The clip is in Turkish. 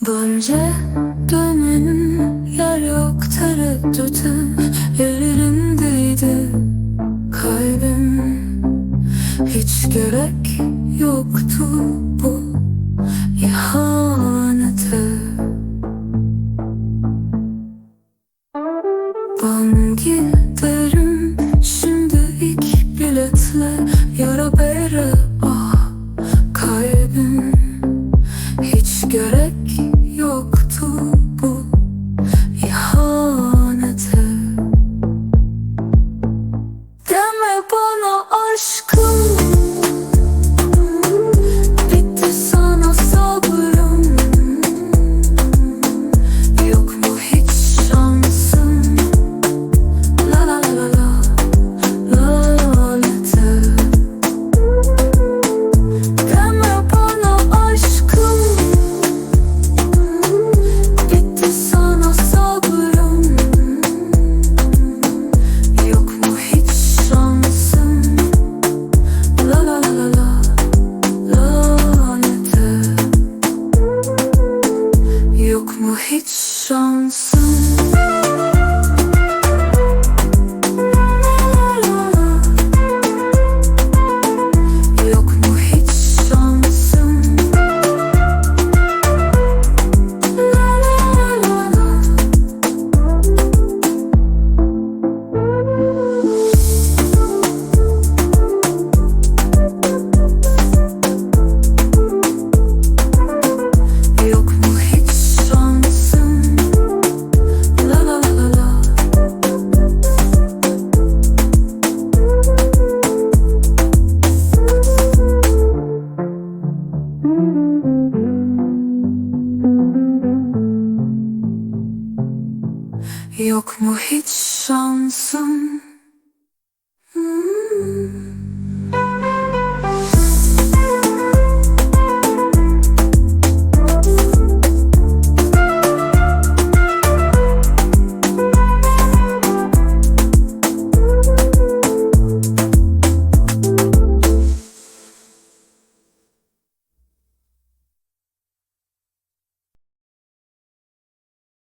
Böyle dönenin yer yok tereddütü Ellerindeydi kalbim. Hiç gerek yoktu bu ihanete. Ben giderim şimdi ilk biletle. Yara bere ah Bana aşkım hiç şansım Yok mu hiç şansım Hmm.